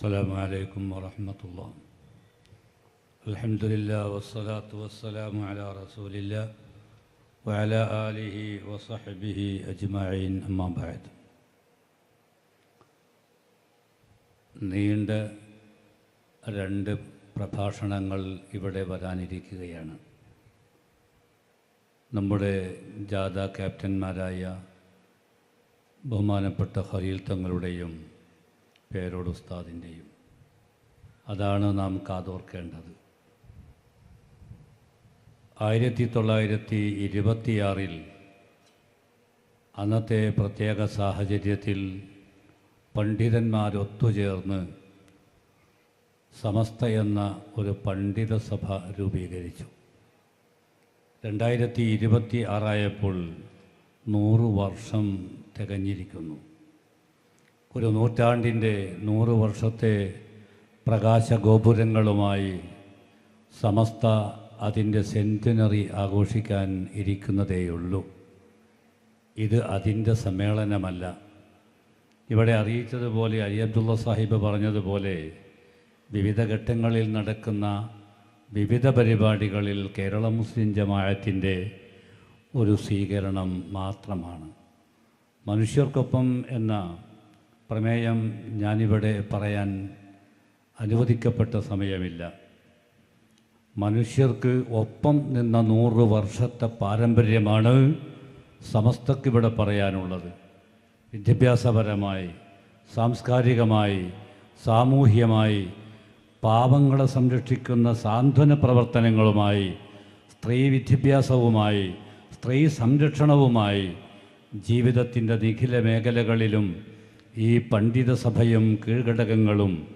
السلام عليكم ورحمة الله الحمد لله والصلاة والسلام على رسول الله وعلى آله وصحبه أجمعين أما بعد നീണ്ട രണ്ട് പ്രഭാഷണങ്ങൾ ഇവിടെ വരാനിരിക്കുകയാണ് നമ്മുടെ ജാഥ ക്യാപ്റ്റന്മാരായ ബഹുമാനപ്പെട്ട ഖലീൽ തങ്ങളുടെയും പേരോട് ഉസ്താദിന്റെയും അതാണ് നാം കാതോർക്കേണ്ടത്. ആയിരത്തി തൊള്ളായിരത്തി ഇരുപത്തിയാറിൽ അന്നത്തെ പ്രത്യേക സാഹചര്യത്തിൽ പണ്ഡിതന്മാരൊത്തുചേർന്ന് സമസ്ത എന്ന ഒരു പണ്ഡിത സഭ രൂപീകരിച്ചു. രണ്ടായിരത്തി ഇരുപത്തി ആറായപ്പോൾ നൂറ് വർഷം തികഞ്ഞിരിക്കുന്നു. ഒരു നൂറ്റാണ്ടിന്റെ നൂറ് വർഷത്തെ പ്രകാശഗോപുരങ്ങളുമായി സമസ്ത അതിന്റെ സെന്റിനറി ആഘോഷിക്കാൻ ഇരിക്കുന്നതേയുള്ളൂ. ഇത് അതിന്റെ സമ്മേളനമല്ല. ഇവിടെ അറിയിച്ചതുപോലെ അലി അബ്ദുള്ള സാഹിബ് പറഞ്ഞതുപോലെ വിവിധ ഘട്ടങ്ങളിൽ നടക്കുന്ന വിവിധ പരിപാടികളിൽ കേരള മുസ്ലിം ജമാഅത്തിന്റെ ഒരു സ്വീകരണം മാത്രമാണ്. മനുഷ്യർക്കൊപ്പം എന്ന പ്രമേയം ഞാനിവിടെ പറയാൻ അനുവദിക്കപ്പെട്ട സമയമില്ല. മനുഷ്യർക്ക് ഒപ്പം നിന്ന നൂറ് വർഷത്തെ പാരമ്പര്യമാണ് സമസ്തക്കിവിടെ പറയാനുള്ളത്. വിദ്യാഭ്യാസപരമായി സാംസ്കാരികമായി സാമൂഹ്യമായി പാവങ്ങളെ സംരക്ഷിക്കുന്ന സാന്ത്വന പ്രവർത്തനങ്ങളുമായി സ്ത്രീ വിദ്യാഭ്യാസവുമായി സ്ത്രീ സംരക്ഷണവുമായി ജീവിതത്തിന്റെ നിഖില മേഖലകളിലും ഈ പണ്ഡിത സഭയും കീഴ്ഘടകങ്ങളും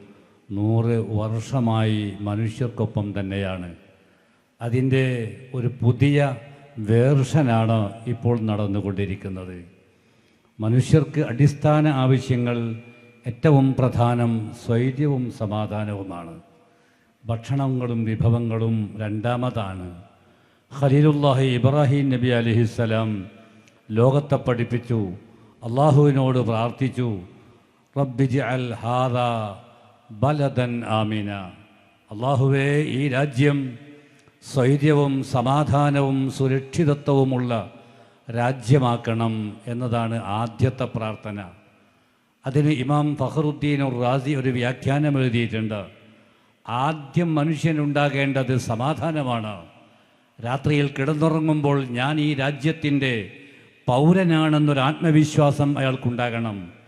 നൂറ് വർഷമായി മനുഷ്യർക്കൊപ്പം തന്നെയാണ്. അതിന്റെ ഒരു പുതിയ വേർഷനാണ് ഇപ്പോൾ നടന്നുകൊണ്ടിരിക്കുന്നത്. മനുഷ്യർക്ക് അടിസ്ഥാന ആവശ്യങ്ങൾ ഏറ്റവും പ്രധാനം സ്വൈര്യവും സമാധാനവുമാണ്. ഭക്ഷണങ്ങളും വിഭവങ്ങളും രണ്ടാമതാണ്. ഖലീലുല്ലാഹി ഇബ്രാഹിം നബി അലഹിസ്സലാം ലോകത്തെ പഠിപ്പിച്ചു അള്ളാഹുവിനോട് പ്രാർത്ഥിച്ചു റബ്ബിജ് ജഅൽ ഹാദ ബലദൻ ആമിന. അള്ളാഹുവേ ഈ രാജ്യം സ്വൈര്യവും സമാധാനവും സുരക്ഷിതത്വവുമുള്ള രാജ്യമാക്കണം എന്നതാണ് ആദ്യത്തെ പ്രാർത്ഥന. അതിന് ഇമാം ഫഖറുദ്ദീൻ റാസി ഒരു വ്യാഖ്യാനം എഴുതിയിട്ടുണ്ട്. ആദ്യം മനുഷ്യനുണ്ടാകേണ്ടത് സമാധാനമാണ്. രാത്രിയിൽ കിടന്നുറങ്ങുമ്പോൾ ഞാൻ ഈ രാജ്യത്തിന്റെ പൗരനാണെന്നൊരു ആത്മവിശ്വാസം അയാൾക്കുണ്ടാകണം.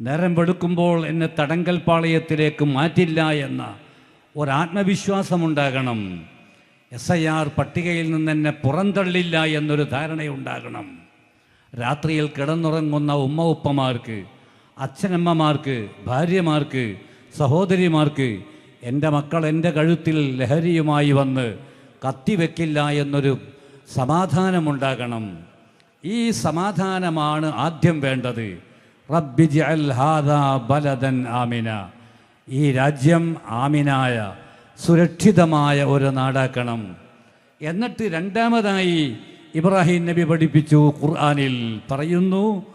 നേരം വെടുക്കുമ്പോൾ എന്നെ തടങ്കൽ പാളയത്തിലേക്ക് മാറ്റില്ല എന്ന ഒരാത്മവിശ്വാസമുണ്ടാകണം. എസ് ഐ ആർ പട്ടികയിൽ നിന്ന് എന്നെ പുറന്തള്ളില്ല എന്നൊരു ധാരണയുണ്ടാകണം. രാത്രിയിൽ കിടന്നുറങ്ങുന്ന ഉമ്മ ഉപ്പമാർക്ക് അച്ഛനമ്മമാർക്ക് ഭാര്യമാർക്ക് സഹോദരിമാർക്ക് എന്റെ മക്കൾ എന്റെ കഴുത്തിൽ ലഹരിയുമായി വന്ന് കത്തിവെക്കില്ല എന്നൊരു സമാധാനമുണ്ടാകണം. ഈ സമാധാനമാണ് ആദ്യം വേണ്ടത്. റബ്ബിജ് അൽ ഹാദ ബലദൻ ആമിന. ഈ രാജ്യം ആമിനായ സുരക്ഷിതമായ ഒരു നാടാക്കണം. എന്നിട്ട് രണ്ടാമതായി ഇബ്രാഹിം നബി പഠിപ്പിച്ചു ഖുർആാനിൽ പറയുന്നു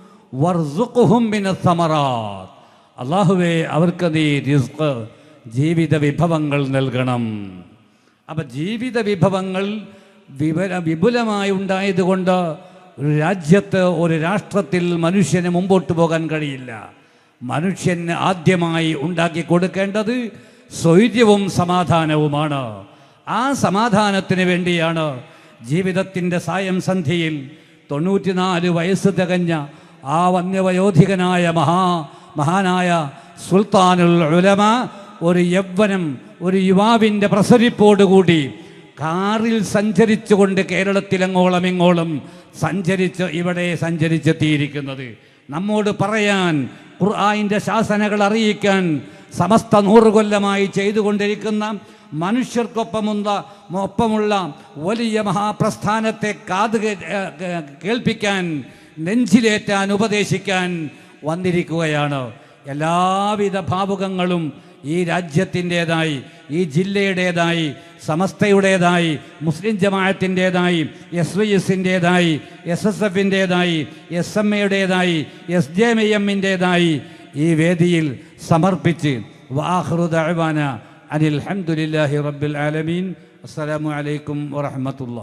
അള്ളാഹുവേ അവർക്ക് നീ റിസ്ക് ജീവിത വിഭവങ്ങൾ നൽകണം. അപ്പം ജീവിത വിഭവങ്ങൾ വിപുല വിപുലമായി ഉണ്ടായതുകൊണ്ട് ഒരു രാജ്യത്ത് ഒരു രാഷ്ട്രത്തിൽ മനുഷ്യന് മുമ്പോട്ട് പോകാൻ കഴിയില്ല. മനുഷ്യന് ആദ്യമായി ഉണ്ടാക്കി കൊടുക്കേണ്ടത് സ്വൈര്യവും സമാധാനവുമാണ്. ആ സമാധാനത്തിന് വേണ്ടിയാണ് ജീവിതത്തിന്റെ സായം സന്ധിയിൽ തൊണ്ണൂറ്റിനാല് വയസ്സ് തികഞ്ഞ ആ വന്യവയോധികനായ മഹാ മഹാനായ സുൽത്താനുൽ ഉലമ ഒരു യൗവനം ഒരു യുവാവിന്റെ പ്രസരിപ്പോടുകൂടി കാറിൽ സഞ്ചരിച്ചുകൊണ്ട് കേരളത്തിലെങ്ങോളം ഇങ്ങോളം സഞ്ചരിച്ച് ഇവിടെ സഞ്ചരിച്ചെത്തിയിരിക്കുന്നത്? നമ്മോട് പറയാൻ ഖുർആാനിന്റെ ശാസനകൾ അറിയിക്കാൻ സമസ്ത നൂറുകൊല്ലമായി ചെയ്തുകൊണ്ടിരിക്കുന്ന മനുഷ്യർക്കൊപ്പമുള്ള ഒപ്പമുള്ള വലിയ മഹാപ്രസ്ഥാനത്തെ കാത് കേൾപ്പിക്കാൻ നെഞ്ചിലേറ്റാൻ ഉപദേശിക്കാൻ വന്നിരിക്കുകയാണ്. എല്ലാവിധ ഭാവുകങ്ങളും ഈ രാജ്യത്തിന്റേതായി ഈ ജില്ലയുടേതായി സമസ്തയുടേതായി മുസ്ലിം ജമാഅത്തിന്റേതായി എസ് വി എസിന്റെതായി എസ് എസ് എഫിന്റെതായി എസ് എം എയുടേതായി എസ് ജെ എം എമ്മിന്റെതായി ഈ വേദിയിൽ സമർപ്പിച്ച് വാഹൃദാന അനിൽ അഹമ്മദില്ലാഹി റബ്ബിൽ ആലമീൻ. അസ്സലാമു അലൈക്കും വറഹമത്തുള്ള